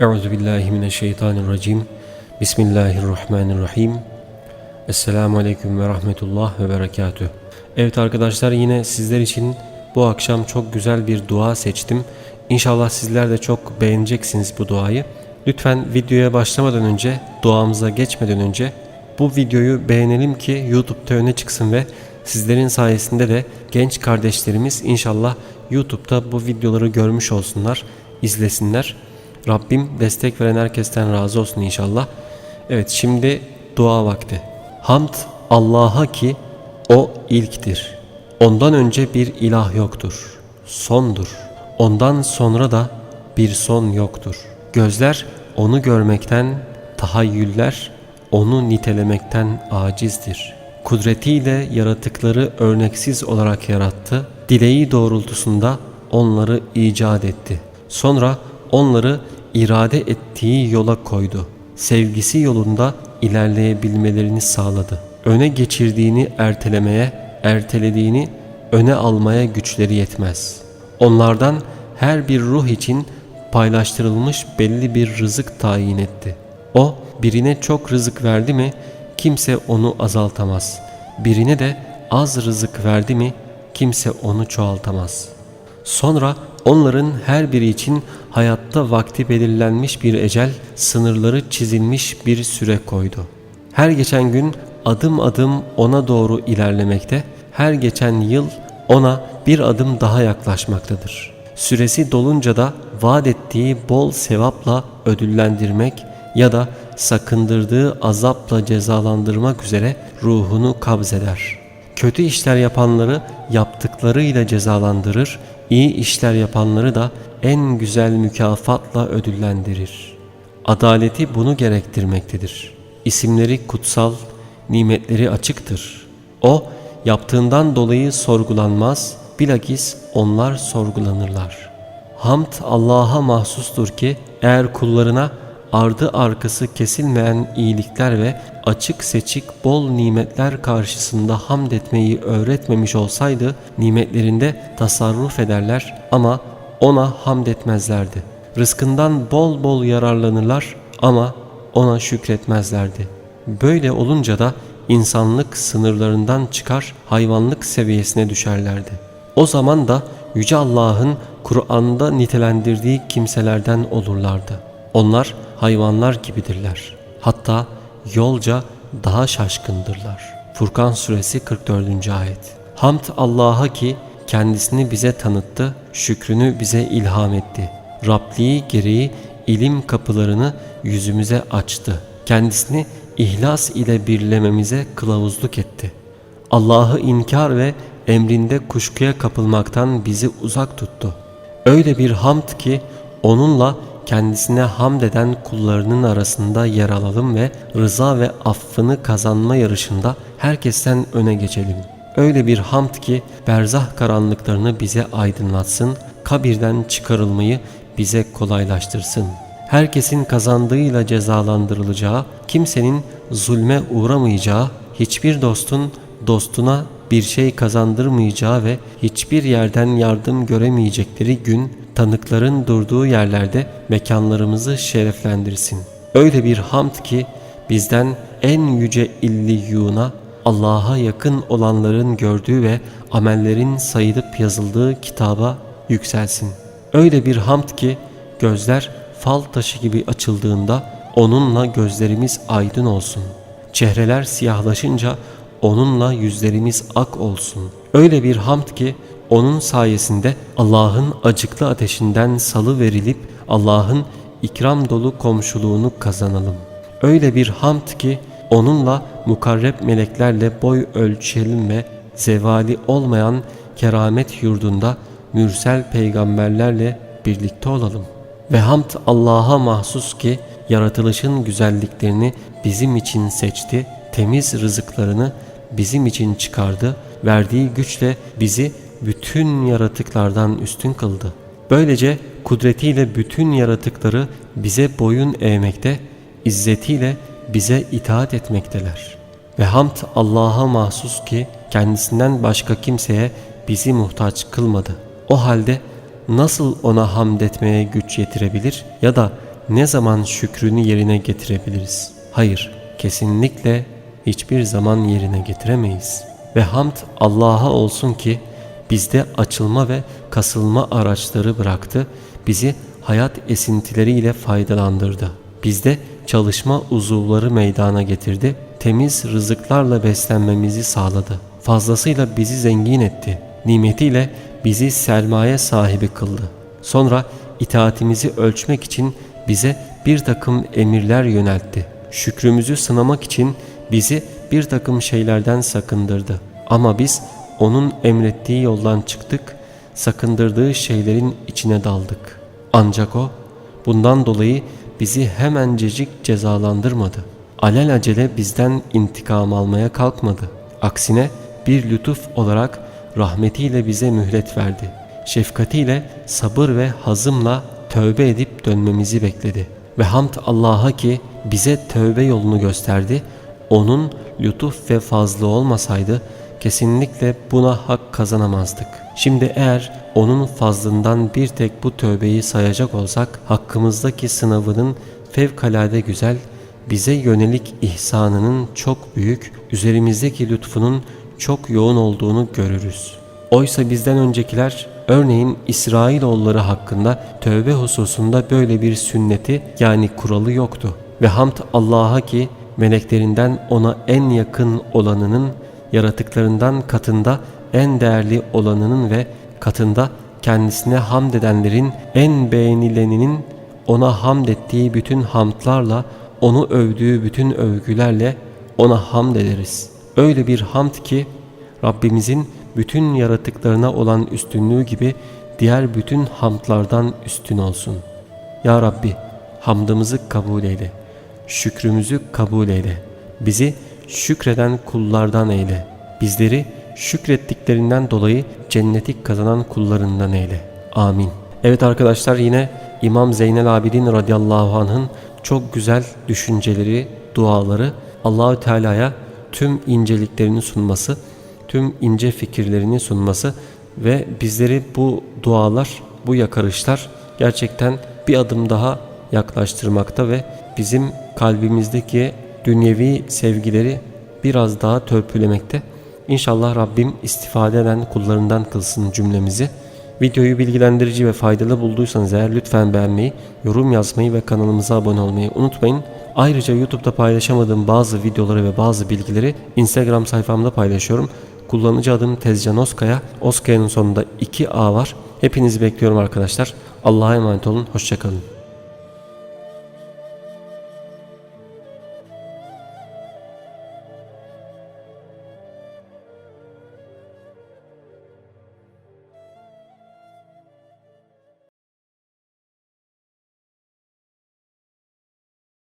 Euzu billahi mineşşeytanirracim. Bismillahirrahmanirrahim. Esselamu aleyküm ve rahmetullah ve berekatüh. Evet arkadaşlar yine sizler için bu akşam çok güzel bir dua seçtim. İnşallah sizler de çok beğeneceksiniz bu duayı. Lütfen videoya başlamadan önce, duamıza geçmeden önce bu videoyu beğenelim ki YouTube'da öne çıksın ve sizlerin sayesinde de genç kardeşlerimiz inşallah YouTube'da bu videoları görmüş olsunlar, izlesinler. Rabbim destek veren herkesten razı olsun inşallah. Evet şimdi dua vakti. Hamd Allah'a ki o ilktir. Ondan önce bir ilah yoktur. Sondur. Ondan sonra da bir son yoktur. Gözler onu görmekten, tahayyüller onu nitelemekten acizdir. Kudretiyle yaratıkları örneksiz olarak yarattı. Dileği doğrultusunda onları icat etti. Sonra onları irade ettiği yola koydu. Sevgisi yolunda ilerleyebilmelerini sağladı. Öne geçirdiğini ertelemeye, ertelediğini öne almaya güçleri yetmez. Onlardan her bir ruh için paylaştırılmış belli bir rızık tayin etti. O birine çok rızık verdi mi kimse onu azaltamaz. Birine de az rızık verdi mi kimse onu çoğaltamaz. Sonra onların her biri için hayatta vakti belirlenmiş bir ecel, sınırları çizilmiş bir süre koydu. Her geçen gün adım adım ona doğru ilerlemekte, her geçen yıl ona bir adım daha yaklaşmaktadır. Süresi dolunca da vaat ettiği bol sevapla ödüllendirmek ya da sakındırdığı azapla cezalandırmak üzere ruhunu kabzeder. Kötü işler yapanları yaptıklarıyla cezalandırır, iyi işler yapanları da en güzel mükafatla ödüllendirir. Adaleti bunu gerektirmektedir. İsimleri kutsal, nimetleri açıktır. O yaptığından dolayı sorgulanmaz, bilakis onlar sorgulanırlar. Hamd Allah'a mahsustur ki eğer kullarına ardı arkası kesilmeyen iyilikler ve açık seçik bol nimetler karşısında hamd etmeyi öğretmemiş olsaydı nimetlerinde tasarruf ederler ama ona hamd etmezlerdi. Rızkından bol bol yararlanırlar ama ona şükretmezlerdi. Böyle olunca da insanlık sınırlarından çıkar hayvanlık seviyesine düşerlerdi. O zaman da Yüce Allah'ın Kur'an'da nitelendirdiği kimselerden olurlardı. Onlar hayvanlar gibidirler. Hatta yolca daha şaşkındırlar. Furkan suresi 44. ayet. Hamd Allah'a ki kendisini bize tanıttı, şükrünü bize ilham etti. Rabliği gereği ilim kapılarını yüzümüze açtı. Kendisini ihlas ile birlememize kılavuzluk etti. Allah'ı inkar ve emrinde kuşkuya kapılmaktan bizi uzak tuttu. Öyle bir hamd ki onunla kendisine hamd eden kullarının arasında yer alalım ve rıza ve affını kazanma yarışında herkesten öne geçelim. Öyle bir hamd ki berzah karanlıklarını bize aydınlatsın, kabirden çıkarılmayı bize kolaylaştırsın. Herkesin kazandığıyla cezalandırılacağı, kimsenin zulme uğramayacağı, hiçbir dostun dostuna bir şey kazandırmayacağı ve hiçbir yerden yardım göremeyecekleri gün tanıkların durduğu yerlerde mekanlarımızı şereflendirsin. Öyle bir hamd ki bizden en yüce illiyuna Allah'a yakın olanların gördüğü ve amellerin sayılıp yazıldığı kitaba yükselsin. Öyle bir hamd ki gözler fal taşı gibi açıldığında onunla gözlerimiz aydın olsun. Çehreler siyahlaşınca onunla yüzlerimiz ak olsun. Öyle bir hamd ki onun sayesinde Allah'ın acıklı ateşinden salı verilip Allah'ın ikram dolu komşuluğunu kazanalım. Öyle bir hamd ki onunla mukarreb meleklerle boy ölçelim ve zevali olmayan keramet yurdunda mürsel peygamberlerle birlikte olalım. Ve hamd Allah'a mahsus ki yaratılışın güzelliklerini bizim için seçti, temiz rızıklarını bizim için çıkardı, verdiği güçle bizi bütün yaratıklardan üstün kıldı. Böylece kudretiyle bütün yaratıkları bize boyun eğmekte, izzetiyle bize itaat etmekteler. Ve hamd Allah'a mahsus ki kendisinden başka kimseye bizi muhtaç kılmadı. O halde nasıl ona hamd etmeye güç yetirebilir ya da ne zaman şükrünü yerine getirebiliriz? Hayır, kesinlikle hiçbir zaman yerine getiremeyiz. Ve hamd Allah'a olsun ki bizde açılma ve kasılma araçları bıraktı, bizi hayat esintileriyle faydalandırdı. Bizde çalışma uzuvları meydana getirdi, temiz rızıklarla beslenmemizi sağladı. Fazlasıyla bizi zengin etti. Nimetiyle bizi sermaye sahibi kıldı. Sonra itaatimizi ölçmek için bize bir takım emirler yöneltti. Şükrümüzü sınamak için bizi bir takım şeylerden sakındırdı. Ama biz onun emrettiği yoldan çıktık, sakındırdığı şeylerin içine daldık. Ancak o bundan dolayı bizi hemencecik cezalandırmadı. Alelacele bizden intikam almaya kalkmadı. Aksine bir lütuf olarak rahmetiyle bize mühlet verdi. Şefkatiyle sabır ve hazımla tövbe edip dönmemizi bekledi. Ve hamd Allah'a ki bize tövbe yolunu gösterdi. Onun lütuf ve fazlı olmasaydı kesinlikle buna hak kazanamazdık. Şimdi eğer onun fazlından bir tek bu tövbeyi sayacak olsak hakkımızdaki sınavının fevkalade güzel, bize yönelik ihsanının çok büyük, üzerimizdeki lütfunun çok yoğun olduğunu görürüz. Oysa bizden öncekiler örneğin İsrailoğulları hakkında tövbe hususunda böyle bir sünneti yani kuralı yoktu. Ve hamd Allah'a ki meleklerinden ona en yakın olanının yaratıklarından katında en değerli olanının ve katında kendisine hamd edenlerin en beğenileninin ona hamd ettiği bütün hamdlarla, onu övdüğü bütün övgülerle ona hamd ederiz. Öyle bir hamd ki Rabbimizin bütün yaratıklarına olan üstünlüğü gibi diğer bütün hamdlardan üstün olsun. Ya Rabbi hamdımızı kabul eyle, şükrümüzü kabul eyle. Bizi şükreden kullardan eyle. Bizleri şükrettiklerinden dolayı cenneti kazanan kullarından eyle. Amin. Evet arkadaşlar yine İmam Zeynel Abidin radıyallahu anh'ın çok güzel düşünceleri, duaları Allahü Teala'ya tüm inceliklerini sunması, tüm ince fikirlerini sunması ve bizleri bu dualar, bu yakarışlar gerçekten bir adım daha yaklaştırmakta ve bizim kalbimizdeki dünyevi sevgileri biraz daha törpülemekte. İnşallah Rabbim istifade eden kullarından kılsın cümlemizi. Videoyu bilgilendirici ve faydalı bulduysanız eğer lütfen beğenmeyi, yorum yazmayı ve kanalımıza abone olmayı unutmayın. Ayrıca YouTube'da paylaşamadığım bazı videoları ve bazı bilgileri Instagram sayfamda paylaşıyorum. Kullanıcı adım Tezcan Oskaya. Oskaya'nın sonunda 2A var. Hepinizi bekliyorum arkadaşlar. Allah'a emanet olun. Hoşçakalın.